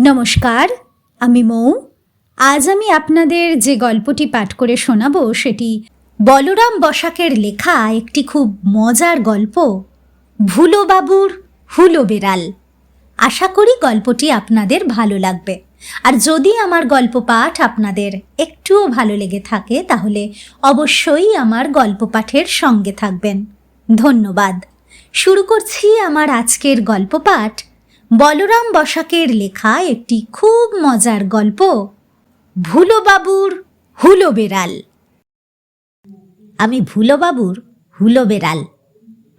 নমস্কার, আমি মৌ। আজ আমি আপনাদের যে গল্পটি পাঠ করে শোনাবো সেটি বলরাম বসাকের লেখা একটি খুব মজার গল্প ভুলো বাবুর হুলো বেড়াল। আশা করি গল্পটি আপনাদের ভালো লাগবে। আর যদি আমার গল্প পাঠ আপনাদের একটুও ভালো লেগে থাকে, তাহলে অবশ্যই আমার গল্প পাঠের সঙ্গে থাকবেন। ধন্যবাদ। শুরু করছি আমার আজকের গল্প পাঠ বলরাম বসাকের লেখা একটি খুব মজার গল্প। ভুলো বাবুর হুলো বেড়াল আমি ভুলো বাবুর হুলো বেড়াল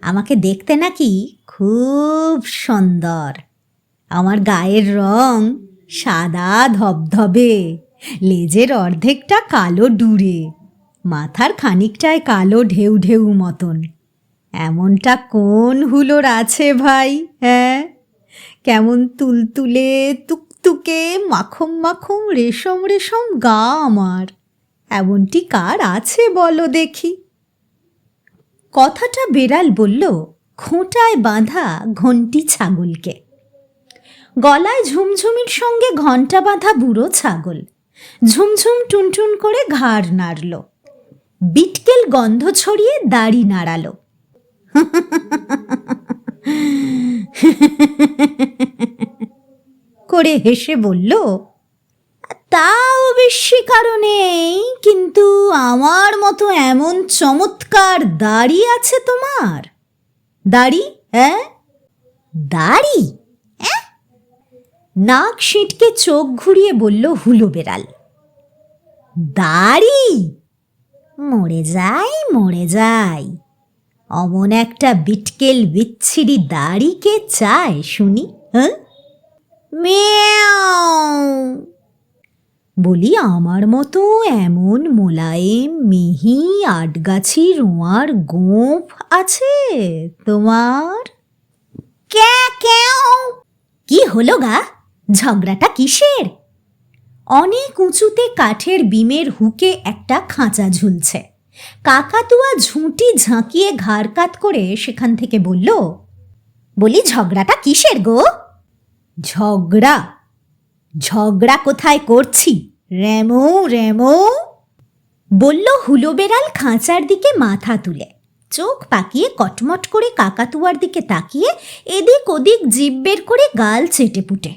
আমাকে দেখতে নাকি খুব সুন্দর। আমার গায়ের রং সাদা ধবধবে, লেজের অর্ধেকটা কালো ডুরে, মাথার খানিকটায় কালো ঢেউ ঢেউ মতন। এমনটা কোন হুলোর আছে ভাই হ্যাঁ? কেমন তুলতুলে তুকতুকে, মাখম মাখম, রেশম রেশম গা আমার। এমনটি কার আছে বলো দেখি। কথাটা বেড়াল বলল খোঁটায় বাঁধা ঘন্টি ছাগলকে। গলায় ঝুমঝুমির সঙ্গে ঘণ্টা বাঁধা বুড়ো ছাগল। ঝুমঝুম টুনটুন করে ঘাড় নাড়ল। বিটকেল গন্ধ ছড়িয়ে দাড়ি নাড়ালো। করে হেসে বলল তা অবশ্যই কারণেই কিন্তু আমার মতো এমন চমৎকার দাড়ি আছে তোমার? দাড়ি? হ্যাঁ? দাড়ি? নাক সিঁটকে চোখ ঘুরিয়ে বলল হুলো বেড়াল, দাড়ি? মরে যাই মরে যাই। অমন একটা বিটকেল বিচ্ছিরি দাড়ি কে চায়, শুনি হ্যাঁ? বলি, আমার মতো এমন মোলায়েম, মিহি, আটগাছি রোঁয়ার গোঁফ আছে তোমার? কি হলো গা? ঝগড়াটা কিসের? অনেক উঁচুতে কাঠের বিমের হুকে একটা খাঁচা ঝুলছে। কাকাতুয়া ঝুঁটি ঝাঁকিয়ে ঘাড় কাত করে সেখান থেকে বলল, বলি, ঝগড়াটা কিসের গো? ঝগড়া? ঝগড়া কোথায় করছি? Remo Remo? বলল হুলো বেড়াল খাঁচার দিকে মাথা তুলে। চোখ পাকিয়ে কটমট করে কাকাতুয়ার দিকে তাকিয়ে এদিক ওদিক জিভ বের করে গাল চেটে পুটে।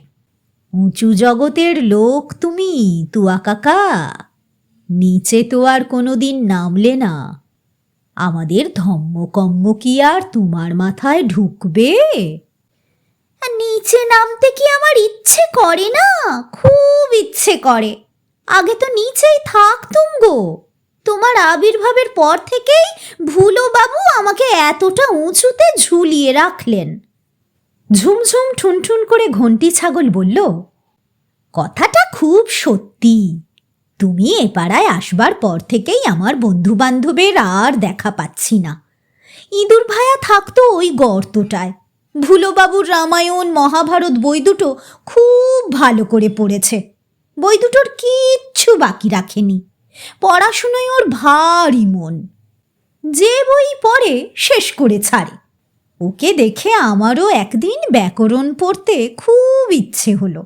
উঁচু জগতের লোক তুমি, তুয়া কাকা। নিচে তো আর কোনোদিন নামলে না। আমাদের ধম্মকম্ম কি আর তোমার মাথায় ঢুকবে? নিচে নামতে কি আমার ইচ্ছে করে না? খুব ইচ্ছে করে। আগে তো নিচেই থাকতুম গো তোমার আবির্ভাবের পর থেকেই ভুলো বাবু আমাকে এতটা উঁচুতে ঝুলিয়ে রাখলেন। ঝুমঝুম ঠুনঠুন করে ঘন্টি ছাগল বলল, কথাটা খুব সত্যি। তুমি এ পাড়ায় আসবার পর থেকেই আমার বন্ধু বান্ধবের আর দেখা পাচ্ছি না। ইঁদুর ভায়া থাকতো ওই গর্তটায়। ভুলোবাবুর রামায়ণ, মহাভারত বই দুটো খুব ভালো করে পড়েছে। বই দুটোর কিচ্ছু বাকি রাখেনি। পড়াশুনোয় ওর ভারী মন। যে বই পড়ে শেষ করে ছাড়ে। ওকে দেখে আমারও একদিন ব্যাকরণ পড়তে খুব ইচ্ছে হলো।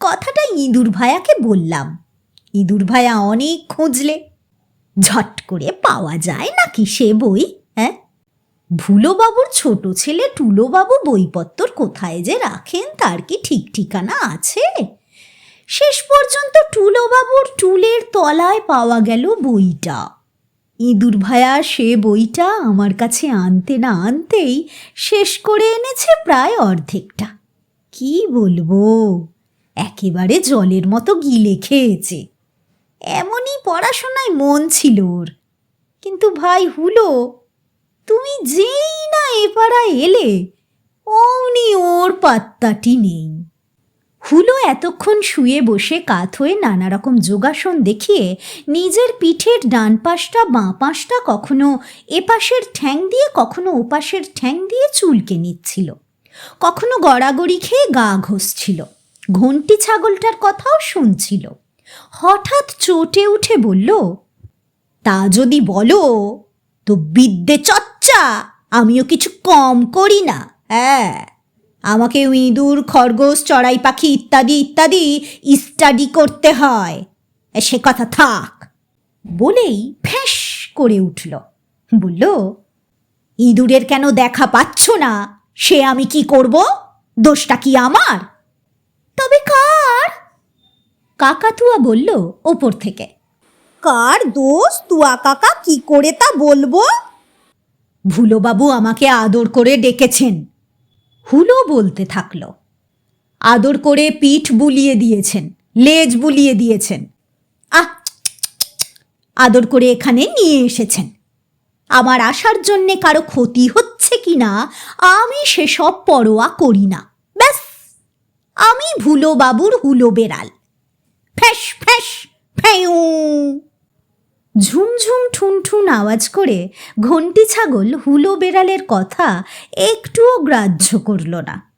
কথাটা ইঁদুর ভায়াকে বললাম। ইঁদুর ভায়া অনেক খুঁজলে। ঝট করে পাওয়া যায় নাকি সে বই হ্যাঁ ভুলোবাবুর ছোট ছেলে টুলোবাবু বইপত্তর কোথায় যে রাখেন, তার কি ঠিক ঠিকানা আছে? শেষ পর্যন্ত টুলোবাবুর টুলের তলায় পাওয়া গেল বইটা। ইঁদুর ভায়া সে বইটা আমার কাছে আনতে না আনতেই শেষ করে এনেছে প্রায় অর্ধেকটা। কি বলব? একেবারে জলের মতো গিলে খেয়েছে। এমনই পড়াশোনায় মন ছিল ওর। কিন্তু ভাই হুলো, তুমি যেই না এ এপাড়া এলে, অমনি ওর পাত্তাটি নেই। হুলো এতক্ষণ শুয়ে বসে কাত হয়ে নানা রকম যোগাসন দেখিয়ে নিজের পিঠের ডান পাশটা, বাঁ পাশটা কখনো এপাশের ঠ্যাং দিয়ে, কখনো ওপাশের ঠ্যাং দিয়ে চুলকে নিচ্ছিল। কখনো গড়াগড়ি খেয়ে গা ঘষছিল। ঘন্টি ছাগলটার কথাও শুনছিল। হঠাৎ চটে উঠে বলল, তা যদি বলো, তো বিদ্যে চচ্চা আমিও কিছু কম করি না। হ্যাঁ আমাকে ইঁদুর, খরগোশ, চড়াই পাখি ইত্যাদি ইত্যাদি স্টাডি করতে হয়। সে কথা থাক। বলেই ফ্যাঁস করে উঠল। বলল, ইঁদুরের কেন দেখা পাচ্ছ না? সে আমি কি করব? দোষটা কি আমার? তবে কার? কাকাতুয়া বলল ওপর থেকে। কার দোষ? তুয়া কাকা কি করে তা বলব? ভুলোবাবু আমাকে আদর করে ডেকেছেন। হুলো বলতে থাকল। আদর করে পিঠ বুলিয়ে দিয়েছেন লেজ বুলিয়ে দিয়েছেন। আহ! আদর করে এখানে নিয়ে এসেছেন। আমার আসার জন্যে কারও ক্ষতি হচ্ছে কি না আমি সেসব পরোয়া করি না। ব্যাস! আমি ভুলো বাবুর হুলো বেড়াল। ফ্যাস ফ্যাস ফ্যাঁউ ঝুমঝুম, ঠুনঠুন আওয়াজ করে ঘন্টি ছাগল হুলো বেড়ালের কথা একটুও গ্রাহ্য করল না।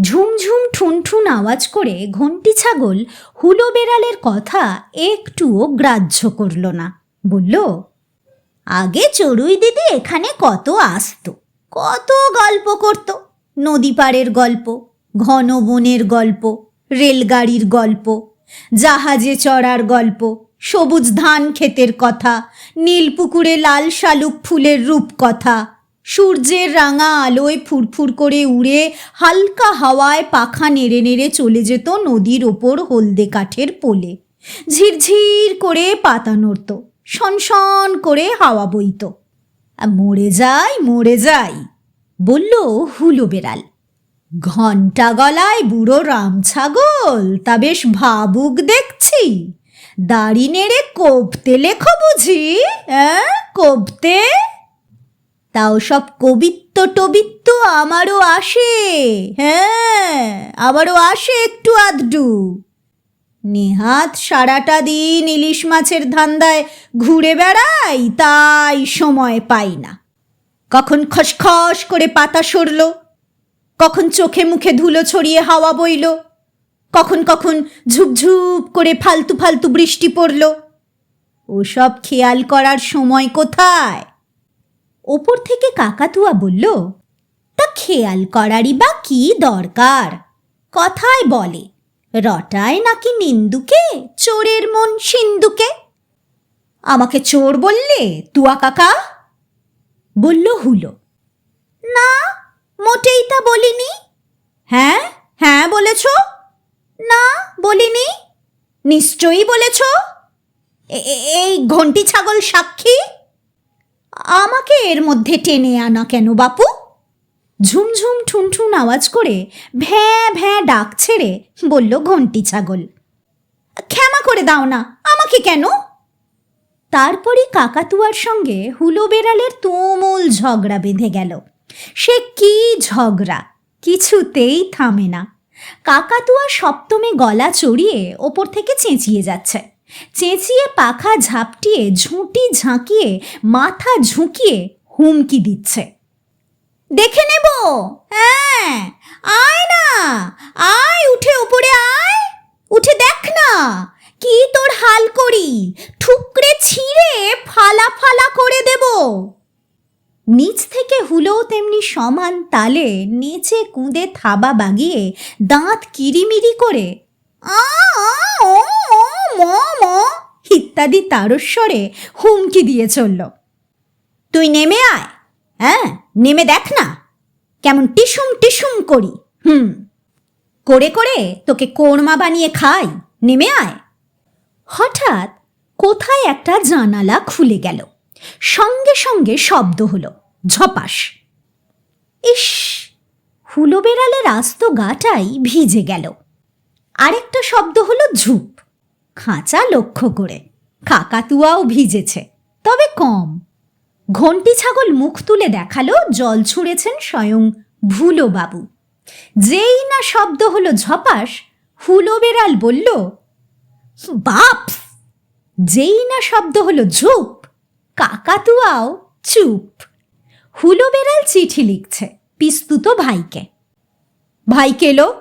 ঝুমঝুম, ঠুনঠুন আওয়াজ করে ঘন্টি ছাগল হুলো বেড়ালের কথা একটুও গ্রাহ্য করল না। বলল, আগে চড়ুই দিদি এখানে কত আসতো, কত গল্প করত নদী পাড়ের গল্প, ঘন বনের গল্প, রেলগাড়ির গল্প জাহাজে চড়ার গল্প, সবুজ ধান ক্ষেতের কথা, নীল পুকুরে লাল শালুক ফুলের রূপ কথা সূর্যের রাঙা আলোয় ফুরফুর করে উড়ে হালকা হাওয়ায় পাখা নেড়ে নেড়ে চলে যেত নদীর ওপর হলদে কাঠের পোলে। ঝিরঝির করে পাতা নড়ত শনশন করে হাওয়া বইত। মরে যাই মরে যাই, বলল হুলো বেড়াল। ঘণ্টা গলায় বুড়ো রাম ছাগল, তা বেশ ভাবুক দেখছি। দাড়ি নেড়ে কোবতে লেখো বুঝি হ্যাঁ কোবতে তাও সব কবিত্ব টবিত্ব আমারও আসে হ্যাঁ আমারও আসে একটু আধটু। নেহাত সারাটা দিন ইলিশ মাছের ধান্দায় ঘুরে বেড়াই, তাই সময় পাই না। কখন খসখস করে পাতা সরল কখন চোখে মুখে ধুলো ছড়িয়ে হাওয়া বইল? কখন কখন ঝুপঝুপ করে ফালতু ফালতু বৃষ্টি পড়ল? ওসব খেয়াল করার সময় কোথায়? ওপর থেকে কাকাতুয়া বলল, তা খেয়াল করারই বা কি দরকার? কথায় বলে, রটায় নাকি নিন্দুকে? চোরের মন সিন্দুকে আমাকে চোর বললে, তুয়া কাকা? বলল হুলো, না মোটেই তা বলিনি? হ্যাঁ? হ্যাঁ বলেছ? না, বলিনি। নিশ্চয়ই বলেছ। এই ঘন্টি ছাগল সাক্ষী? আমাকে এর মধ্যে টেনে আনা কেন বাপু? ঝুমঝুম ঠুনঠুন আওয়াজ করে ভ্যাঁ ভ্যাঁ ডাক ছেড়ে বলল ঘন্টি ছাগল। ক্ষমা করে দাও না, আমাকে কেন? তারপরই কাকাতুয়ার সঙ্গে হুলো বেড়ালের তুমুল ঝগড়া বেঁধে গেল। সে কি ঝগড়া? কিছুতেই থামে না। কাকাতুয়া সপ্তমে গলা চড়িয়ে ওপর থেকে চেঁচিয়ে যাচ্ছে। চেঁচিয়ে পাখা ঝাপটিয়ে ঝুঁটি ঝাঁকিয়ে মাথা ঝুঁকিয়ে হুমকি দিচ্ছে। দেখে নেব! হ্যাঁ আয় না! আয়, উঠে উপরে আয়! উঠে দেখ না! কি তোর হাল করি? ঠুকরে ছিঁড়ে ফালা ফালা করে দেব! নিচ থেকে হুলো তেমনি সমান তালে নেচে কুঁদে থাবা বাগিয়ে দাঁত কিরিমিরি করে। আ ইত্যাদি তারস্বরে হুমকি দিয়ে চলল। তুই নেমে আয় হ্যাঁ? নেমে দেখ না। কেমন টিসুম টিসুম করি, হুম। করে করে তোকে কোরমা বানিয়ে খাই। নেমে আয়। হঠাৎ কোথায় একটা জানালা খুলে গেল। সঙ্গে সঙ্গে শব্দ হলো, ঝপাস। ইস হুলো বেড়ালের আস্ত গাটাই ভিজে গেল। আরেকটা শব্দ হলো ঝুপ। খাঁচা লক্ষ্য করে কাকাতুয়াও ভিজেছে, তবে কম। ঘন্টি ছাগল মুখ তুলে দেখাল, জল ছুঁড়েছেন স্বয়ং ভুলো বাবু যেই না শব্দ হলো ঝপাস হুলো বেড়াল বলল বাপ যেই না শব্দ হলো ঝুপ কাকাতুয়াও চুপ। হুলো বেড়াল চিঠি লিখছে, পিস্তুত ভাইকে। ভাই কেলো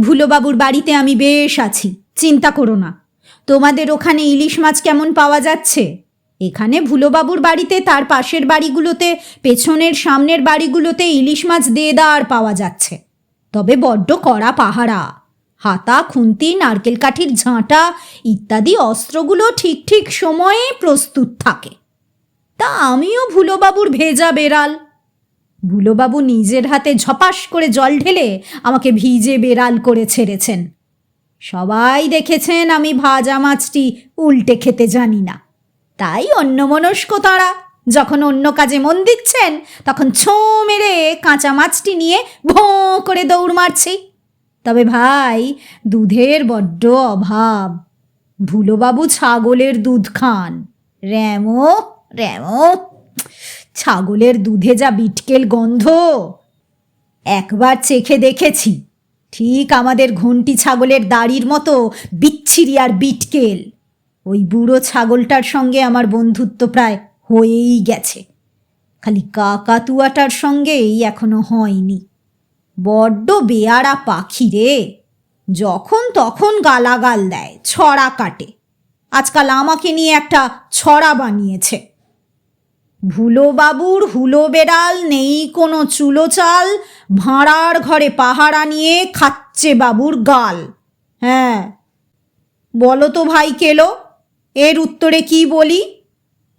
ভুলোবাবুর বাড়িতে আমি বেশ আছি, চিন্তা করো না। তোমাদের ওখানে ইলিশ মাছ কেমন পাওয়া যাচ্ছে? এখানে ভুলোবাবুর বাড়িতে তার পাশের বাড়িগুলোতে, পেছনের সামনের বাড়িগুলোতে ইলিশ মাছ দেদার পাওয়া যাচ্ছে। তবে বড্ড কড়া পাহারা। হাতা, খুন্তি, নারকেল কাঠির ঝাঁটা ইত্যাদি অস্ত্রগুলো ঠিক ঠিক সময়ে প্রস্তুত থাকে। তা আমিও ভুলোবাবুর ভেজা বেড়াল। ভুলোবাবু নিজের হাতে ঝপাস করে জল ঢেলে আমাকে ভিজে বেড়াল করে ছেড়েছেন। সবাই দেখেছেন আমি ভাজা মাছটি উল্টে খেতে জানি না। তাই অন্যমনস্ক তারা যখন অন্য কাজে মন দিচ্ছেন, তখন ছো মেরে কাঁচা মাছটি নিয়ে ভোঁ করে দৌড় মারছি। তবে ভাই, দুধের বড্ড অভাব। ভুলোবাবু ছাগলের দুধ খান। র্যামো র্যামো ছাগলের দুধে যা বিটকেল গন্ধ। একবার চেখে দেখেছি, ঠিক আমাদের ঘন্টি ছাগলের দাড়ির মতো বিচ্ছিরি আর বিটকেল। ওই বুড়ো ছাগলটার সঙ্গে আমার বন্ধুত্ব প্রায় হয়েই গেছে। খালি কাকাতুয়াটার সঙ্গেই এখনও হয়নি। বড্ড বেয়ারা পাখি রে। যখন তখন গালাগাল দেয়, ছড়া কাটে। আজকাল আমাকে নিয়ে একটা ছড়া বানিয়েছে। ভুলো বাবুর হুলো বেড়াল, নেই কোনো চুলো চাল। ভাঁড়ার ঘরে পাহারা নিয়ে খাচ্ছে বাবুর গাল। হ্যাঁ। বলো তো ভাই কেলো, এর উত্তরে কি বলি?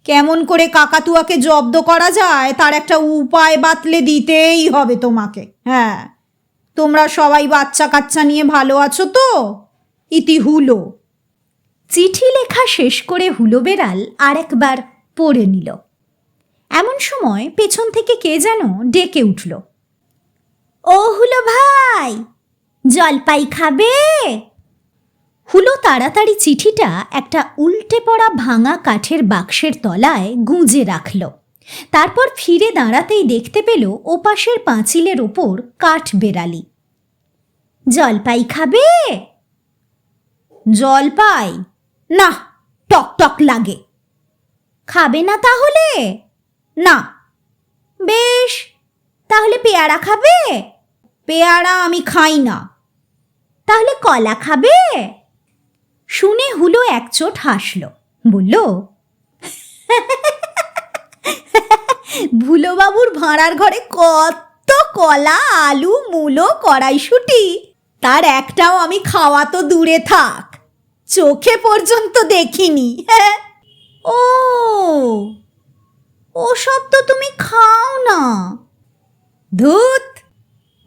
কেমন করে কাকাতুয়াকে জব্দ করা যায়, তার একটা উপায় বাতলে দিতেই হবে তোমাকে। হ্যাঁ। তোমরা সবাই বাচ্চা কাচ্চা নিয়ে ভালো আছো তো? ইতি হুলো। চিঠি লেখা শেষ করে হুলো বেড়াল আরেকবার পড়ে নিল। এমন সময় পেছন থেকে কে যেন ডেকে উঠল। ও হুলো ভাই, জলপাই খাবে? হুলো তাড়াতাড়ি চিঠিটা একটা উল্টে পড়া ভাঙা কাঠের বাক্সের তলায় গুঁজে রাখল। তারপর ফিরে দাঁড়াতেই দেখতে পেল ওপাশের পাঁচিলের ওপর কাঠ বেড়ালি। জলপাই খাবে? জলপাই? না টক টক লাগে। খাবে না তাহলে? না। বেশ, তাহলে পেয়ারা খাবে? পেয়ারা আমি খাই না। তাহলে কলা খাবে? শুনে হুলো একচোট হাসল। বলল, ভুলোবাবুর ভাঁড়ার ঘরে কত কলা, আলু, মূলো, কড়াইশুটি, তার একটাও আমি খাওয়া তো দূরে থাক। চোখে পর্যন্ত দেখিনি। ও ওসব তো তুমি খাও না। ধুত,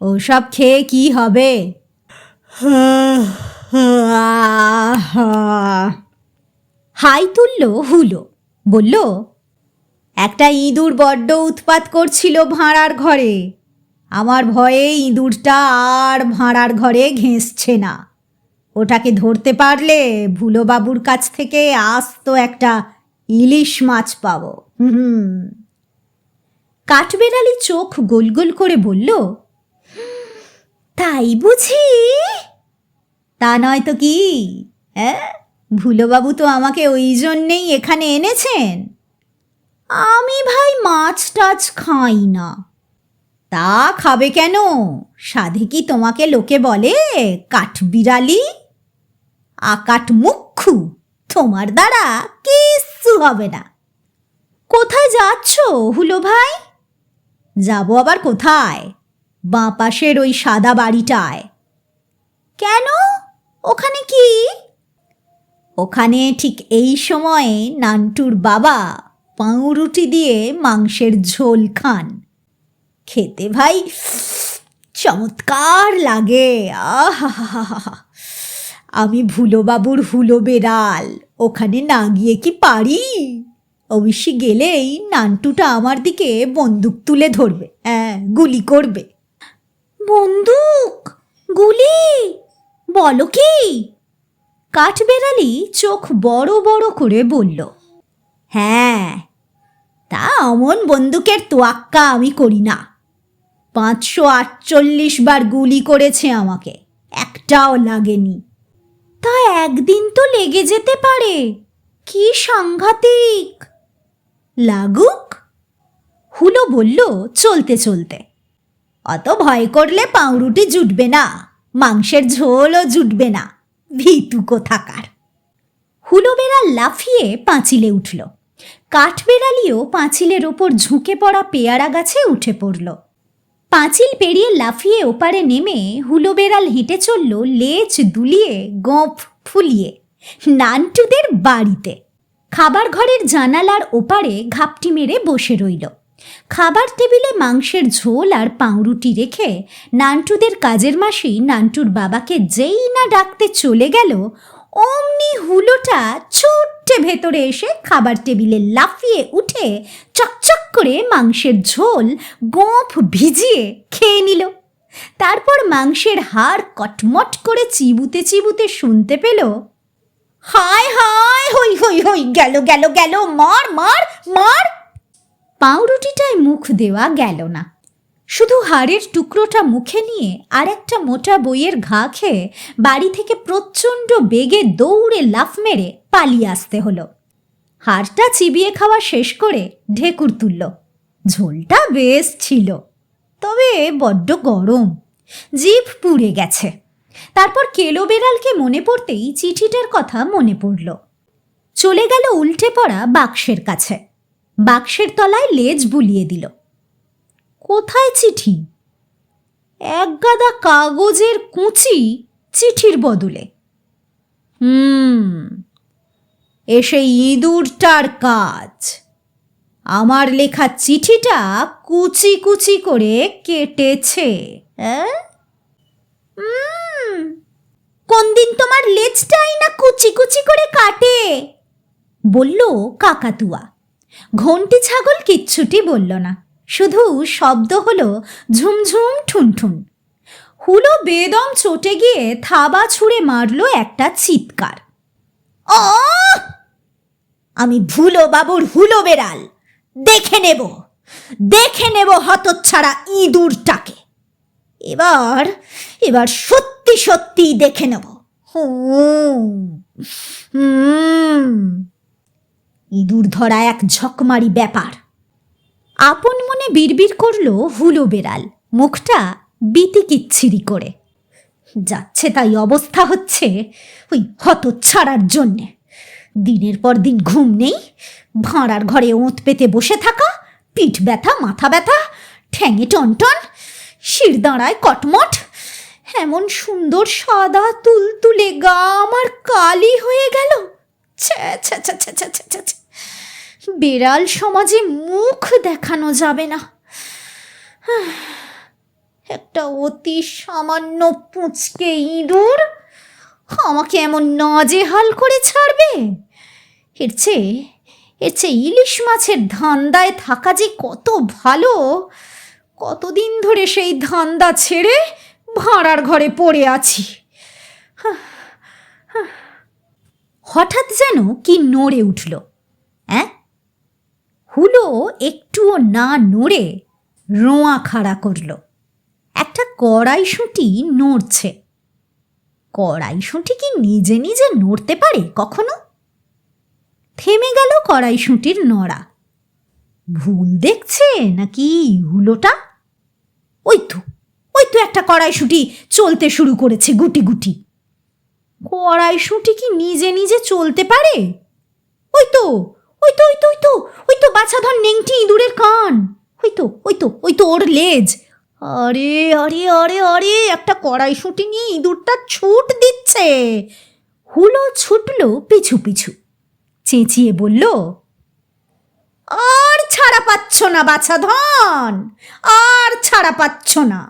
ওসব খেয়ে কি হবে? হাই তুলল হুলো, বলল, একটা ইঁদুর বড্ড উৎপাত করছিল ভাঁড়ার ঘরে। আমার ভয়ে ইঁদুরটা আর ভাঁড়ার ঘরে ঘেঁষছে না। ওটাকে ধরতে পারলে ভুলোবাবুর কাছ থেকে আস্ত একটা ইলিশ মাছ পাব। হুম। কাঠবেড়ালি চোখ গোল গোল করে বলল, তাই বুঝি? তা নয় তো কি? হ্যাঁ? ভুলোবাবু তো আমাকে ওই জন্যেই এখানে এনেছেন। আমি ভাই মাছ টাছ খাই না। তা খাবে কেন? সাধে কি তোমাকে লোকে বলে কাঠবিড়ালি? আকাঠ মুখ্যু, তোমার দ্বারা কিচ্ছু হবে না। কোথায় যাচ্ছ, হুলো ভাই? যাব আবার কোথায়? বাঁ পাশের ওই সাদা বাড়িটায়। কেন? ওখানে কি? ওখানে ঠিক এই সময়ে নান্টুর বাবা পাউরুটি দিয়ে মাংসের ঝোল খান। খেতে ভাই চমৎকার লাগে। আহা আমি ভুলোবাবুর হুলো বেড়াল। ওখানে না গিয়ে কি পারি? অবশ্যই গেলেই নান্টুটা আমার দিকে বন্দুক তুলে ধরবে হ্যাঁ গুলি করবে। বন্দুক? গুলি? বলো কি? কাঠ কাঠবেড়ালি চোখ বড় বড় করে বলল হ্যাঁ তা অমন বন্দুকের তোয়াক্কা আমি করি না। পাঁচশো আটচল্লিশ বার গুলি করেছে আমাকে একটাও লাগেনি। তা একদিন তো লেগে যেতে পারে। কি সাংঘাতিক। লাগুক। হুলো বলল, চলতে চলতে। অত ভয় করলে পাউরুটি জুটবে না, মাংসের ঝোলও জুটবে না, ভীতু কোথাকার। হুলো বেড়াল লাফিয়ে পাঁচিলে উঠল। কাঠবেড়ালিও পাঁচিলের ওপর ঝুঁকে পড়া পেয়ারা গাছে উঠে পড়ল। পাঁচিল পেরিয়ে লাফিয়ে ওপারে নেমে হুলো বেড়াল হেঁটে চলল লেজ দুলিয়ে, গোঁফ ফুলিয়ে নান্টুদের বাড়িতে। খাবার ঘরের জানালার ওপারে ঘাপটি মেরে বসে রইল। খাবার টেবিলে মাংসের ঝোল আর পাউরুটি রেখে নান্টুদের কাজের মাসি নান্টুর বাবাকে যেই না ডাকতে চলে গেল অমনি হুলোটা ছুট্টে ভেতরে এসে খাবার টেবিলে লাফিয়ে উঠে চকচক করে মাংসের ঝোল গোঁফ ভিজিয়ে খেয়ে নিল। তারপর মাংসের হাড় কটমট করে চিবুতে চিবুতে শুনতে পেল, হায় হায়, হই হই হই, গেল গেল গেল, মার মার মার। পাউরুটিটায় মুখ দেওয়া গেল না। শুধু হাড়ের টুকরোটা মুখে নিয়ে আর একটা মোটা বইয়ের ঘা খেয়ে বাড়ি থেকে প্রচণ্ড বেগে দৌড়ে লাফ মেরে পালিয়ে আসতে হলো। হাড়টা চিবিয়ে খাওয়া শেষ করে ঢেকুর তুলল। ঝোলটা বেশ ছিল, তবে বড্ড গরম, জিভ পুড়ে গেছে। তারপর কেলো বেড়ালকে মনে পড়তেই চিঠিটার কথা মনে পড়ল। চলে গেল উল্টে পড়া বাক্সের কাছে। বাক্সের তলায় লেজ বুলিয়ে দিল। কোথায় চিঠি? এক গাদা কাগজের কুচি চিঠির বদলে। হুম এসে ইঁদুরটার কাজ। আমার লেখা চিঠিটা কুচি কুচি করে কেটেছে। কোন দিন তোমার লেজটাই না কুচি কুচি করে কাটে? বলল কাকাতুয়া। ঘন্টি ছাগল কিচ্ছুটি বলল না। শুধু শব্দ হলো ঝুমঝুম ঠুনঠুন হুলো বেদম চটে গিয়ে থাবা ছুঁড়ে মারল একটা চিৎকার। অ আমি ভুলো বাবুর হুলো বেড়াল। দেখে নেব দেখে নেব হতচ্ছাড়া ইঁদুরটাকে। এবার এবার সত্যি সত্যি দেখে নেব। ইঁদুর ধরা এক ঝকমারি ব্যাপার। আপন মনে বিড়বিড় করল হুলো বেড়াল। মুখটা বিতি কিচ্ছিরি করে। যাচ্ছে তাই অবস্থা হচ্ছে ওই হত ছাড়ার জন্যে। দিনের পর দিন ঘুম নেই, ভাঁড়ার ঘরে ওঁত পেতে বসে থাকা, পিঠ ব্যথা, মাথা ব্যথা, ঠ্যাঙে টনটন শিরদাঁড়ায় কটমট, এমন সুন্দর সাদা তুলতুলে গা আমার কালি হয়ে গেল। ছ্যা ছ্যা ছ্যা ছ্যা ছ্যা ছ্যা বেড়াল সমাজে মুখ দেখানো যাবে না। একটা অতি সামান্য পুঁচকে ইঁদুর আমাকে এমন নাজেহাল করে ছাড়বে? এর চেয়ে এর চেয়ে ইলিশ মাছের ধান্দায় থাকা যে কত ভালো, কতদিন ধরে সেই ধান্দা ছেড়ে ভাঁড়ার ঘরে পড়ে আছি। হঠাৎ যেন কি নড়ে উঠল। একটুও না নড়ে রোঁয়া খাড়া করল। একটা কড়াইশুঁটি নড়ছে। কড়াইশুঁটি কি নিজে নিজে নড়তে পারে কখনো? থেমে গেল কড়াইশুঁটির নড়া। ভুল দেখছে নাকি হুলোটা ওই তো ওই তো একটা কড়াইশুঁটি চলতে শুরু করেছে গুটি গুটি। কড়াইশুঁটি কি নিজে নিজে চলতে পারে? ওই তো ওই তো ওই তো ওই তো ওই তো নেংটি ইঁদুরের কান। ওই তো ওই তো ওই তো ওর লেজ। আরে আরে আরে আরে, একটা কড়াইশুঁটি নিয়ে ইঁদুরটা ছুট দিচ্ছে। হুলো ছুটলো পিছু পিছু। চেঁচিয়ে বলল, আর ছাড়া পাচ্ছ না বাছাধন আর ছাড়া পাচ্ছ না।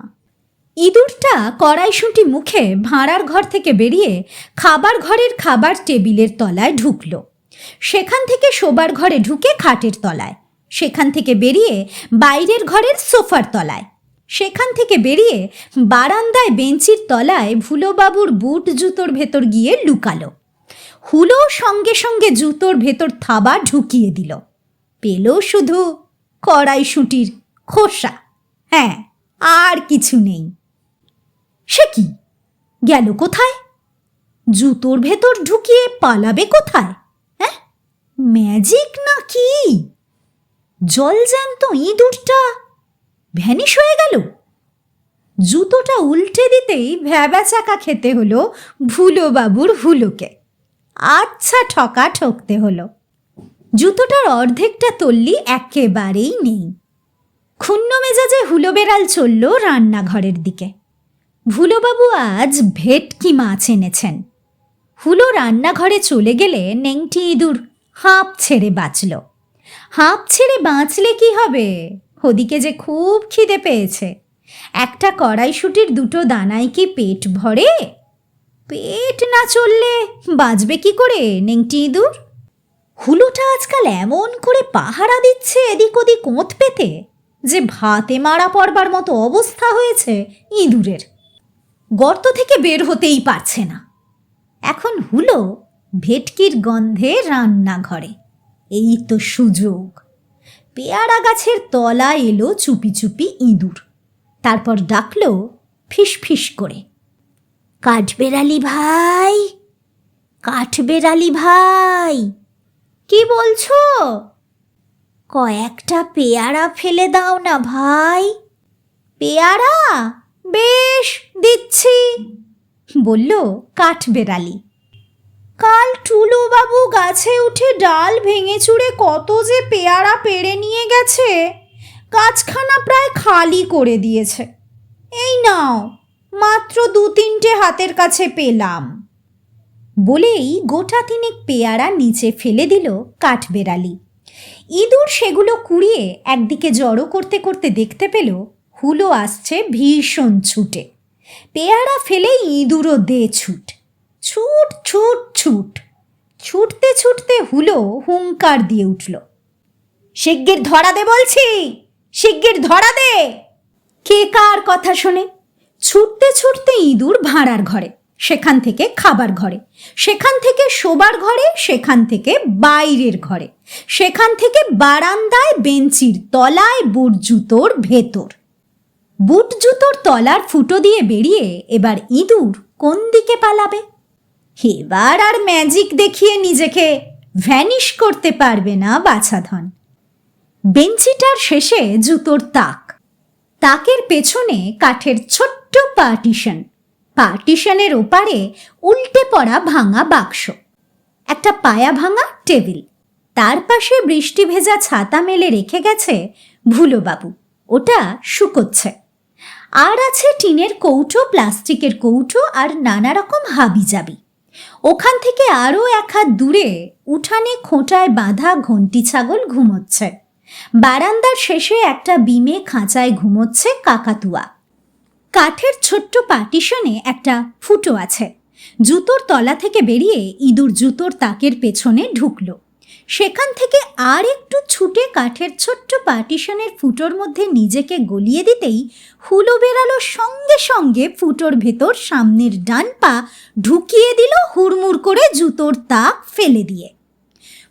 ইঁদুরটা কড়াইশুঁটি মুখে ভাঁড়ার ঘর থেকে বেরিয়ে খাবার ঘরের খাবার টেবিলের তলায় ঢুকলো। সেখান থেকে শোবার ঘরে ঢুকে খাটের তলায়। সেখান থেকে বেরিয়ে বাইরের ঘরের সোফার তলায়। সেখান থেকে বেরিয়ে বারান্দায় বেঞ্চির তলায় ভুলোবাবুর বুট জুতোর ভেতর গিয়ে লুকালো। হুলো সঙ্গে সঙ্গে জুতোর ভেতর থাবা ঢুকিয়ে দিল। পেল শুধু কড়াইশুঁটির খোসা। হ্যাঁ আর কিছু নেই। সে কি? গেল কোথায়? জুতোর ভেতর ঢুকিয়ে পালাবে কোথায়? ম্যাজিক না কি জলজ্যান্ত ইঁদুরটা ভ্যানিশ হয়ে গেল। জুতোটা উল্টে দিতেই ভ্যাবা চাকা খেতে হলো ভুলো বাবুর হুলোকে। আচ্ছা ঠকা ঠকতে হলো। জুতোটার অর্ধেকটা তল্লি একেবারেই নেই। ক্ষুণ্ণ মেজাজে হুলো বেড়াল চলল রান্নাঘরের দিকে। ভুলোবাবু আজ ভেটকি মাছ এনেছেন। হুলো রান্নাঘরে চলে গেলে নেংটি ইঁদুর হাঁপ ছেড়ে বাঁচল। হাঁপ ছেড়ে বাঁচলে কি হবে? ওদিকে যে খুব খিদে পেয়েছে। একটা কড়াইশুটির দুটো দানায় কি পেট ভরে? পেট না চললে বাঁচবে কি করে, নেংটি ইঁদুর? হুলোটা আজকাল এমন করে পাহারা দিচ্ছে এদিক ওদিক ওঁত পেতে যে ভাতে মারা পড়বার মতো অবস্থা হয়েছে ইঁদুরের। গর্ত থেকে বের হতেই পারছে না। এখন হুলো ভেটকির গন্ধে রান্নাঘরে। এই তো সুযোগ। পেয়ারা গাছের তলা এলো চুপি চুপি ইঁদুর। তারপর ডাকলো ফিস করে। কাঠবেড়ালি ভাই কাঠবেড়ালি ভাই, কি বলছো? কয়েকটা পেয়ারা ফেলে দাও না ভাই। পেয়ারা? বেশ, দিচ্ছি। বলল কাঠবেড়ালি। কাল টুলু বাবু গাছে উঠে ডাল ভেঙে চুড়ে কত যে পেয়ারা পেড়ে নিয়ে গেছে, গাছখানা প্রায় খালি করে দিয়েছে। এই নাও, মাত্র দু তিনটে হাতের কাছে পেলাম। বলেই গোটা তিনেক পেয়ারা নিচে ফেলে দিল কাঠবেড়ালি। ইঁদুর সেগুলো কুড়িয়ে একদিকে জড়ো করতে করতে দেখতে পেল, হুলো আসছে ভীষণ ছুটে। পেয়ারা ফেলেই ইঁদুরও দে ছুট। ছুট ছুট ছুট। ছুটতে ছুটতে হুলো হুঙ্কার দিয়ে উঠল। শিগগির ধরা দে বলছি, শিগগির ধরা দে। কে কার কথা শোনে? ছুটতে ছুটতে ইঁদুর ভাঁড়ার ঘরে, সেখান থেকে খাবার ঘরে, সেখান থেকে শোবার ঘরে, সেখান থেকে বাইরের ঘরে, সেখান থেকে বারান্দায় বেঞ্চির তলায় বুট জুতোর ভেতর। বুট জুতোর তলার ফুটো দিয়ে বেরিয়ে এবার ইঁদুর কোন দিকে পালাবে? এবার আর ম্যাজিক দেখিয়ে নিজেকে ভ্যানিশ করতে পারবে না বাছাধন। বেঞ্চিটার শেষে জুতোর তাক। তাকের পেছনে কাঠের ছোট্ট পার্টিশন পার্টিশনের ওপারে উল্টে পড়া ভাঙা বাক্স। একটা পায়া ভাঙা টেবিল। তার পাশে বৃষ্টি ভেজা ছাতা মেলে রেখে গেছে ভুলোবাবু। ওটা শুকোচ্ছে। আর আছে টিনের কৌটো, প্লাস্টিকের কৌটো আর নানা রকম হাবিজাবি। ওখান থেকে আরও এক হাত দূরে উঠানে খোঁটায় বাঁধা ঘন্টি ছাগল ঘুমোচ্ছে। বারান্দার শেষে একটা বিমে খাঁচায় ঘুমোচ্ছে কাকাতুয়া। কাঠের ছোট্ট পার্টিশনে একটা ফুটো আছে। জুতোর তলা থেকে বেরিয়ে ইঁদুর জুতোর তাকের পেছনে ঢুকলো। সেখান থেকে আর একটু ছুটে কাঠের ছোট্ট পার্টিশনের ফুটোর মধ্যে নিজেকে গলিয়ে দিতেই হুলো বেরালো সঙ্গে সঙ্গে ফুটোর ভেতর সামনের ডান পা ঢুকিয়ে দিল হুড়মুড় করে জুতোর তাক ফেলে দিয়ে।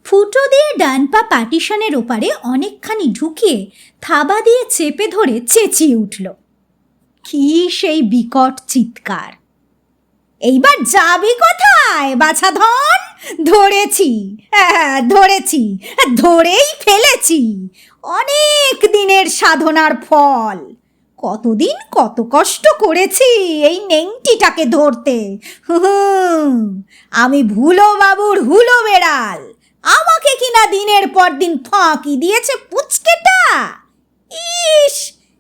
ফুটো দিয়ে ডান পা পার্টিশনের ওপারে অনেকখানি ঢুকিয়ে থাবা দিয়ে চেপে ধরে চেঁচিয়ে উঠল। কি সেই বিকট চিৎকার! এইবার যাবি কোথায়, বাছাধন? ধরেছি হ্যাঁ ধরেছি, ধরেই ফেলেছি। অনেক দিনের সাধনার ফল। কতদিন কত কষ্ট করেছি এই নেংটিটাকে ধরতে। আমি ভুলো বাবুর হুলো বেড়াল। আমাকে কিনা দিনের পর দিন ফাঁকি দিয়েছে পুচকেটা। ইস,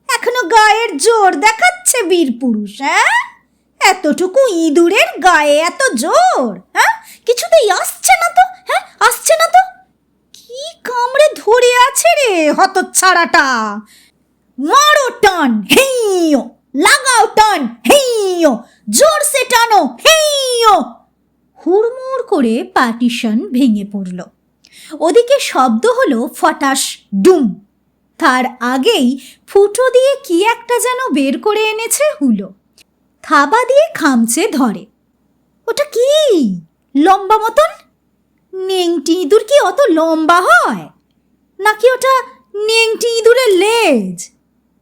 এখনও গায়ের জোর দেখাচ্ছে বীর পুরুষ হ্যাঁ? এতটুকু ইঁদুরের গায়ে এত জোর? হ্যাঁ? কিছুতেই আসছে না তো হ্যাঁ? আসছে না তো? কি কামড়ে ধরে আছে রে হতচ্ছাড়াটা? মারো টান হেইও লাগাও টান হেইও জোরসে টানো হেইও হুড়মুড় করে পার্টিশন ভেঙে পড়ল। ওদিকে শব্দ হলো ফটাস ডুম। তার আগেই ফুটো দিয়ে কি একটা যেন বের করে এনেছে হুলো। থাবা দিয়ে খামচে ধরে। ওটা কি? লম্বা মতন? নেংটি ইঁদুর কি অত লম্বা হয়? নাকি ওটা নেংটি ইঁদুরের লেজ?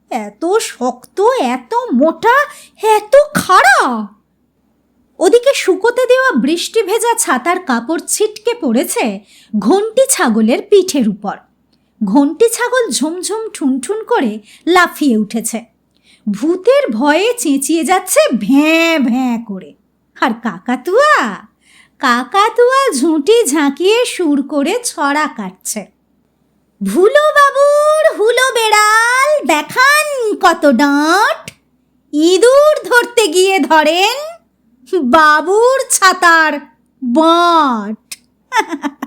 এত শক্ত, এত মোটা, এত খাড়া। ওদিকে শুকোতে দেওয়া বৃষ্টি ভেজা ছাতার কাপড় ছিটকে পড়েছে ঘন্টি ছাগলের পিঠের উপর। ঘন্টি ছাগল ঝুমঝুম, ঠুনঠুন করে লাফিয়ে উঠেছে। ভূতের ভয়ে চেঁচিয়ে যাচ্ছে ভ্যাঁ ভ্যাঁ করে। আর কাকাতুয়া? কাকাতুয়া ঝুঁটি ঝাঁকিয়ে সুর করে ছড়া কাটছে। ভুলো বাবুর হুলো বেড়াল, দেখান কত ডাঁট। ইঁদুর ধরতে গিয়ে ধরেন বাবুর ছাতার বাট।